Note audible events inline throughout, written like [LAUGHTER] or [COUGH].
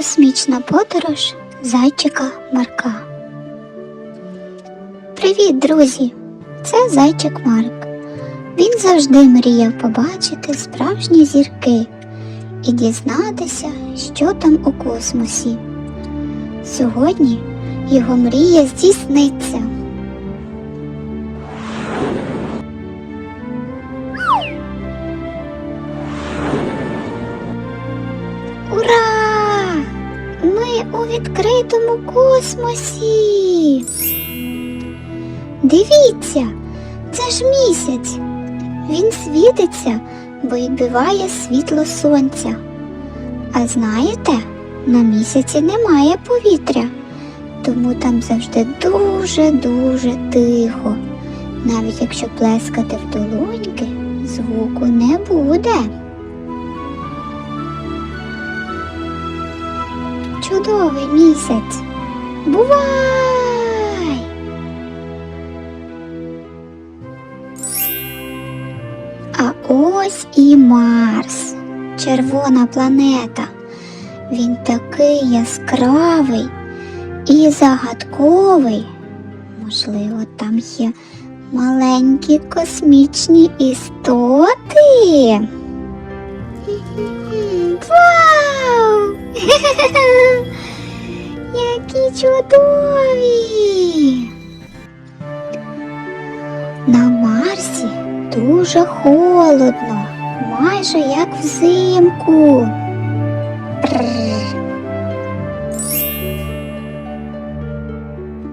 Космічна подорож зайчика Марка. Привіт, друзі! Це зайчик Марк. Він завжди мріяв побачити справжні зірки і дізнатися, що там у космосі. Сьогодні його мрія здійсниться. Відкритому космосі. Дивіться, це ж місяць. Він світиться, бо відбиває світло сонця. А знаєте, на місяці немає повітря, тому там завжди дуже-дуже тихо. Навіть якщо плескати в долоньки, звуку не буде. Чудовий місяць. Бувай! А ось і Марс, червона планета. Він такий яскравий і загадковий. Можливо, там є маленькі космічні істоти. Вау! [LAUGHS] Чудові! На Марсі дуже холодно, майже як взимку.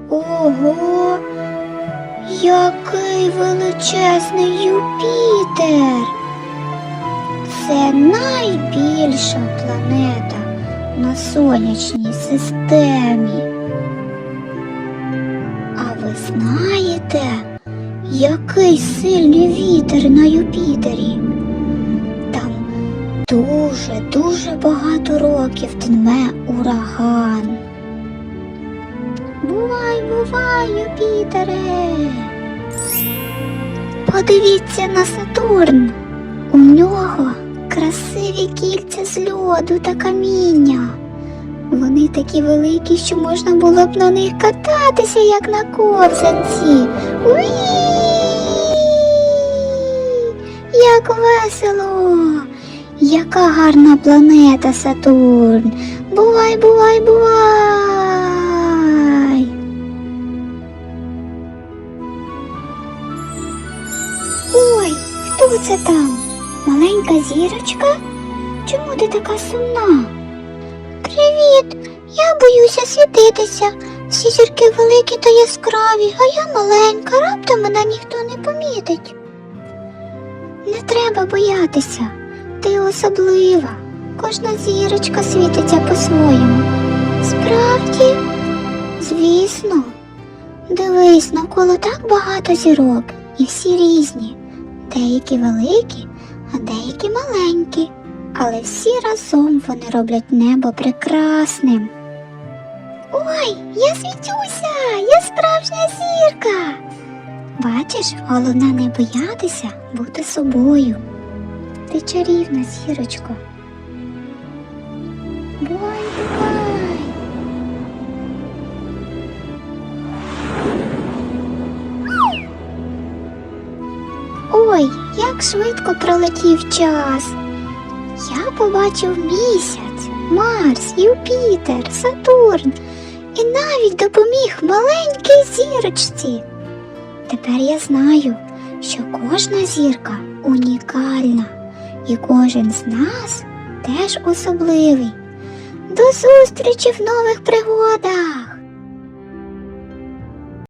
Ого, який величезний Юпітер! Це найбільша планета на сонячній системі. Який сильний вітер на Юпітері? Там дуже-дуже багато років дме ураган. Бувай, бувай, Юпітере! Подивіться на Сатурн. У нього красиві кільця з льоду та каміння. Вони такі великі, що можна було б на них кататися, як на ковзанці. Уї! Як весело! Яка гарна планета Сатурн! Бувай, бувай, бувай! Ой, хто це там? Маленька зірочка? Чому ти така сумна? Привіт! Я боюся світитися. Всі зірки великі та яскраві, а я маленька, раптом мене ніхто не помітить. Не треба боятися, ти особлива. Кожна зірочка світиться по-своєму. Справді, звісно, дивись, навколо так багато зірок, і всі різні. Деякі великі, а деякі маленькі, але всі разом вони роблять небо прекрасним. Ой, я світюся, я справжня зірка. Бачиш, головне не боятися бути собою. Ти чарівна зірочко. Бувай. Ой, як швидко пролетів час. Я побачив місяць, Марс, Юпітер, Сатурн і навіть допоміг маленькій зірочці. Тепер я знаю, що кожна зірка унікальна, і кожен з нас теж особливий. До зустрічі в нових пригодах!